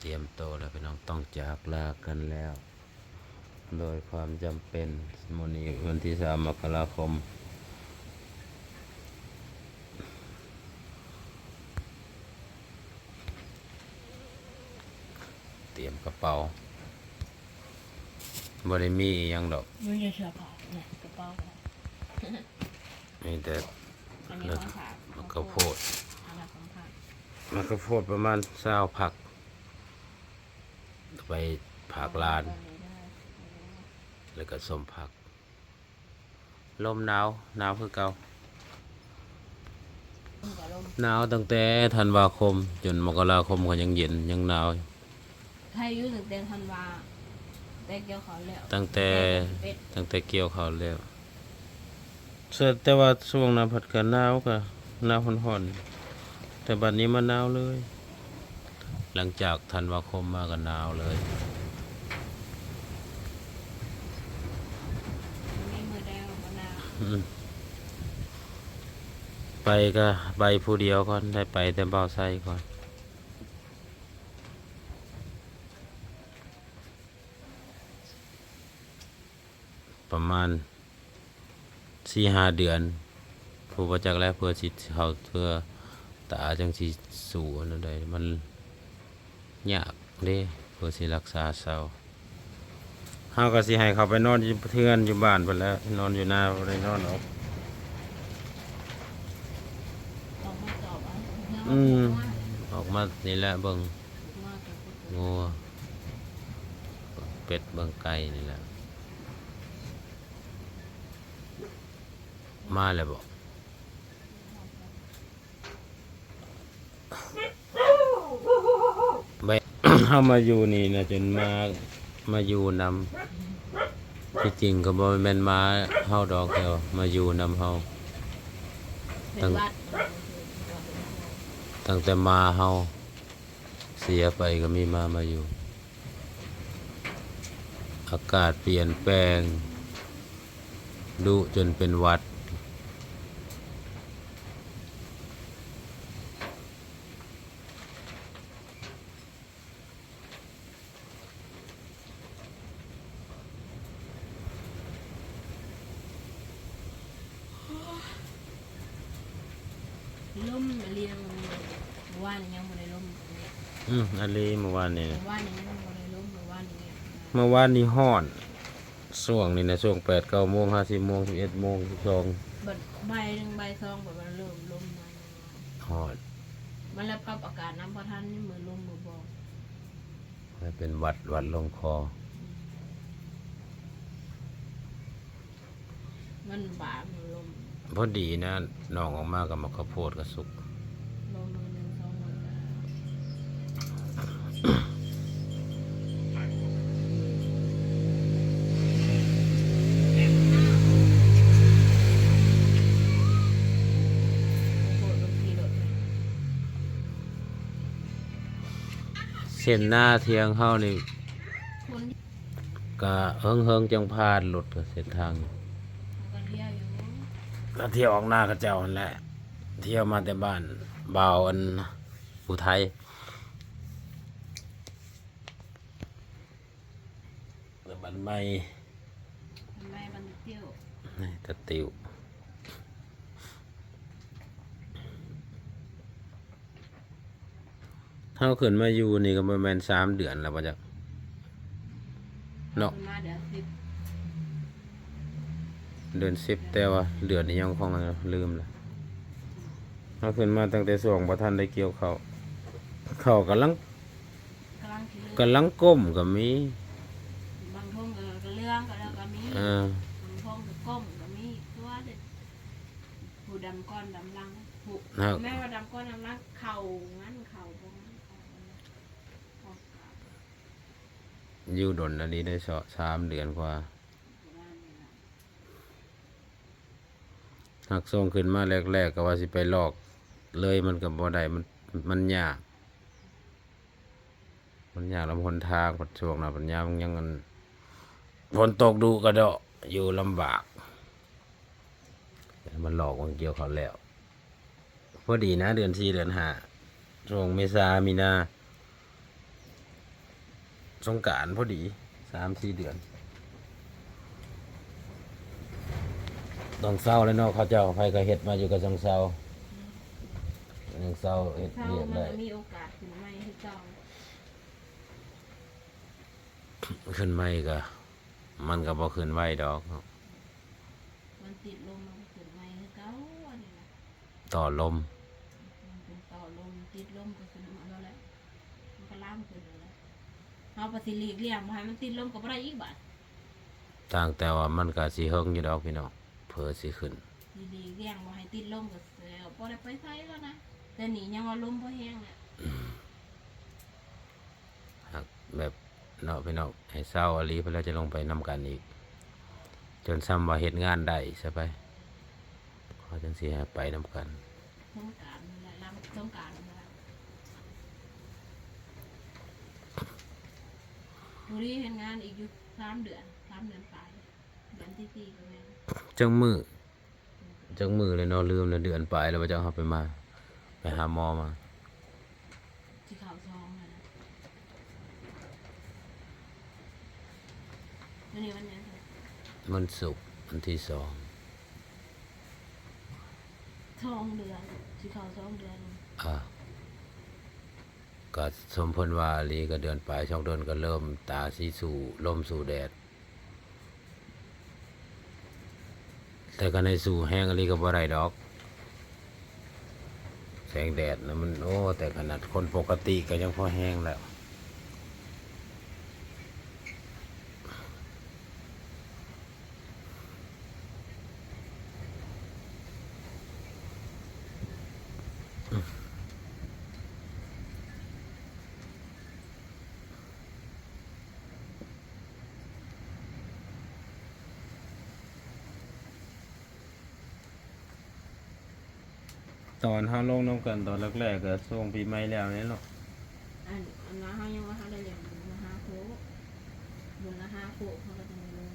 เตรียมโตวแล้วพี่น้องต้องจากลากันแล้ว โดยความจำเป็นมอนีวันที่สามมกราคมเตรียมกระเป๋าบ่ได้มีอหยังดอกไม่ใช่เสื้อผ้าเนี่ยกระเป๋ามีแต่อันนี้ของฝากมะกะโพด อันนั้นของฝาก มะกะโพดประมาณเศร้าผัก ไปผักลาน แล้วก็สมผัก ลมหนาวหนาวคือเก่าลมกับลมหนาวตั้งแต่ธันวาคม จนมกราคมก็ยังเย็นยังหนาวอยู่ไทยอยุ่ถึงเดือนธันวาแต่เกี่ยวเขาแล้วตั้งแต่เป็ดตั้งแต่เกี่ยวข้าวแล้วเสร็จแต่ว่าช่วงนั้นผัดกันหนาวก็หนาวห่อนๆแต่บัดนี้มันหนาวเลย หลังจากธันวาคมมาก็หนาวเลยมีมือแดงมะนาวอืมไปก็ไปผู้เดียวก่อนได้ไปแต่เบาไส้ก่อนประมาณสี่ห้าเดือนผู้ประจักษ์แล้วเพื่อสิเขาเพื่อตาจังสิสู่อันนั้นได้มัน ยากเด้เพื่อสิรักษาเศร้าเฮาก็สิให้เขาไปนอนอยู่เทือนอยู่บ้านไปแหล้ว นอนอยู่หน้าบ่ได้นอนออกออกมาตอบอะอืมออกมานี่แหละเบิ่งมากับงัวเป็ดเบิ่งไก่นี่แหละมาแล้วบอกไป เข้ามาอยู่นี่นะจนมามาอยู่นำที่จริงก็บ่แม่นมาเฮาดอกเดียวมาอยู่นำเฮาเป็นวัดตั้งแต่มาเฮาเสียไปก็มีมามาอยู่ อากาศเปลี่ยนแปลงดุจนเป็นวัด ล่มเรียงว่านี่ยังบ่ได้ล่มอืมอันนี้เมื่อวานนี่นะว่านี่ยังบ่ได้ล่มว่านี่เนี่ยเมื่อวานนี้ฮ้อนช่วงนี้นะช่วงแปดเก้าโมงห้าสิบโมงสิบเอ็ดโมงสิบสองบัดใบหนึ่งใบสองบัดมันเริ่มล่มมาฮ้อนมันแล้วปรับอากาศน้ำพอทันนี่มือล่มมือบอกแล้วเป็นหวัดหวัดลงคอ มันบาดมือลม พอดีนะน้องออกมากับมะข้าวโพดกับสุกลมือหนึ่งสองมือก็โคตรลมทีโดดเลยเส้นหน้าเทียงเฮานี่คนก็เฮิงเฮิงๆจังพาดหลุดกับเส้นทางอยู่ ก็เที่ยวออกหน้ากระเจ้านั่นแหละ เที่ยวมาแต่บ้านบ่าวอันอุทัยแล้วบันไม่ทำไมมันเที่ยวนี่ตะติวเท่าขึ้นมาอยู่นี่ก็ประมาณสามเดือนแล้วป่ะจ๊ะเนาะ มาเดี๋ยวสิบ เดือนสิบแต่ว่าเดือนนี้ยังคงลืมเลยเท่าขึ้นมาตั้งแต่ส่วงประท่านได้เกี่ยวเขาวเขาวกำลังกำลังคิดกำลังก้มก็มีบางท่งก็เรื่องก็แล้วก็มีเออบางท่งก็ก้มก็มีตัวเด็ดผู้ดำก้อนดำลังผู้นะแม่ว่าดำก้อนดำลังเข่างั้นเข่าตรงนั้นเข่าตรงนั้นเข่าขาอยู่ดนอันนี้ได้สอสามเดือนกว่า บ้านนี่ล่ะ หักส่งขึ้นมาแรกๆก็ว่าสิไปลอก เลยมันกับบ่ได้มันมันยาก มันยากลำหนทางปัดช่วงนะปัญญามนยังมันฝนตกดูกระดออยู่ลำบาก มันหลอกมันเกี่ยวเขาแล้วพอดีนะเดือนสี่เดือนห้าช่วงเมษามีนาสงการพอดีสามสี่เดือน ต้องเศร้าแล้วเนาะเขาเจ้าใครก็เฮ็ดมาอยู่กับจังเศร้าจังเศร้าเฮ็ดเท่าเรียกมันได้ก็มีโอกาสขึ้นใหม่ให้เจ้าขึ้นไม่ก็มันก็บ่ขึ้นไหวดอก มันติดลมมันก็ขึ้นใหม่ให้เจ้าอันนี้นะต่อลม มันเป็นต่อลมติดลมก็ขึ้นมาแล้วแหละมันก็ล่ามขึ้นแล้วแหละเอาปฏิลีกเลี่ยงมาให้มันติดลมกับอะไรอีกบาทต่างแต่ว่ามันก็สิเฮิงอยู่ดอกพี่น้อง เผื่อสิขึ้นดีลีกเลี่ยงมาให้ติดลมกับเสือพอได้ไปไสแล้วนะแต่หนียังว่าลมพอแห้งเนี่ยหากแบบเนาะพี่น้องให้เศร้าอลีเพื่อเราจะลงไปนำกันอีก จนซ้ำว่าเฮ็ดงานได้ใช่ไปเขาจังสิให้ไปนำกันสงกรารนี่แหละลำสงกรารนี่แหละบุรีเห็นงานอีกอยู่สามเดือนสามเดือนไปเดือนที่สี่ก็แม่น จังมือจังมือเลยเนาะลืมแล้วเดือนปลายแล้วว่าจะเอาไปมา ไปหาหมอมาที่เขาซองอะนะวันนี้วันนี้ค่ะมันสุกร์วันที่สองซองเดือนที่เขาซองเดือนอะก็สมพลว่าอลีก็เดือนปลายช่องเดือนก็เริ่มตาสีสู่ลมสู่แดด แต่ก็ในสู่แห้งอะไรก็บ่ได้ดอก แสงแดดนะมันโอ้ แต่ขนาดคนปกติก็ยังพอแห้งแล้ว ตอนห้าลงน้ำกันตอนแรกๆก็ส่งปีใหม่แล้วนี่หรอกอันอันนั้นเขายังว่าเขาได้เรียนบุญละห้าโคบุญละห้าโคเขาก็จะมีเลย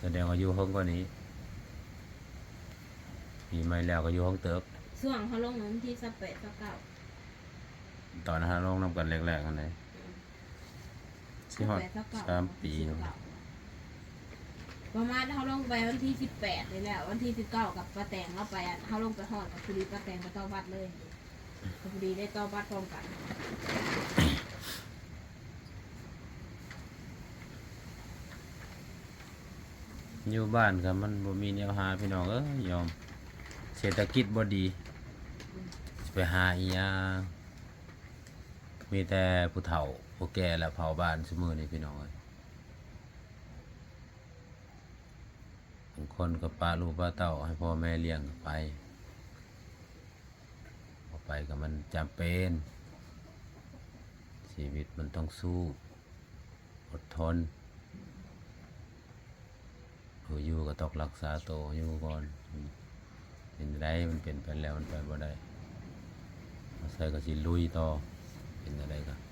แสดงว่าอยู่ห้องกว่านี้ปีใหม่แล้วก็อยู่ห้องเติบส่วงเขาลงนั้นที่สเปดสเก้าตอนห้าลงน้ำกันแรกๆกันเลยสิฮอดสามปีเนอะ ประมาณเขาลงไปวันที่สิบแปดเลยแหละวันที่สิบเก้ากับป้าแตงเข้าไปอะเขาลงไปหอดกับพอดีป้าแตงไปต้อบัตรเลยพอดีได้ต้อบัตรพร้อมกันอยู่บ้านกับมันบ่มีแนวหาพี่น้องเอ้ยยอมเศรษฐกิจบ่ดีไปหาอีหยังมีแต่ผู้เฒ่าผู้แก่และเผาบ้านซุมื้อนี้พี่น้องเอ้ยางคนก็ปลาลูกปลาเต้าให้พ่อแม่เลี้ยงไปพอไปก็มันจำเป็น ชีวิตมันต้องสู้ อดทนผู้อยู่ก็ต้องรักษาตัวอยู่ก่อนเป็นไรมันเป็นไปแล้วมันไปบ่ได้อาศัยก็สิลุยต่อเป็นอะไรก็เ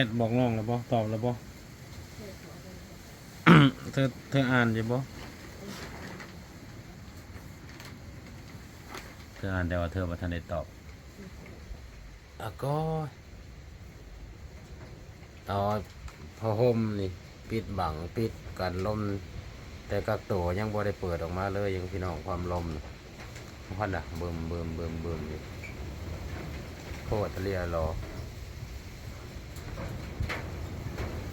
สร็จบอกน้องแล้วบ่ตอบแล้วบ่เธอเธออ่านอยู่บ่เธออ่านแต่ว่าเธอบ่ทันได้ตอบอะก็ต่อพอห่มนี่ ปิดบังปิดกันลม แต่กักตัวยังบ่ได้เปิดออกมาเลยยังพี่น้องความลมพันอะเบิ่มเบิ่มเบิ่มเบิ่มอยู่โคตรเรียรอ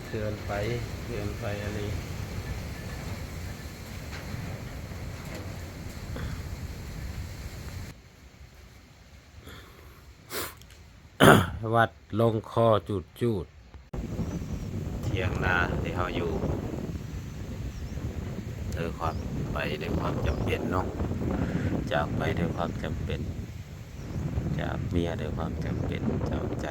เกินไปเกินไปอะไรวัดลงคอจุดจูดเทียงนาที่เขาอยู่โดยความไปด้วยความจำเป็นเนาะจากไปด้วยความจำเป็น จากเมียด้วยความจำเป็นจำใจ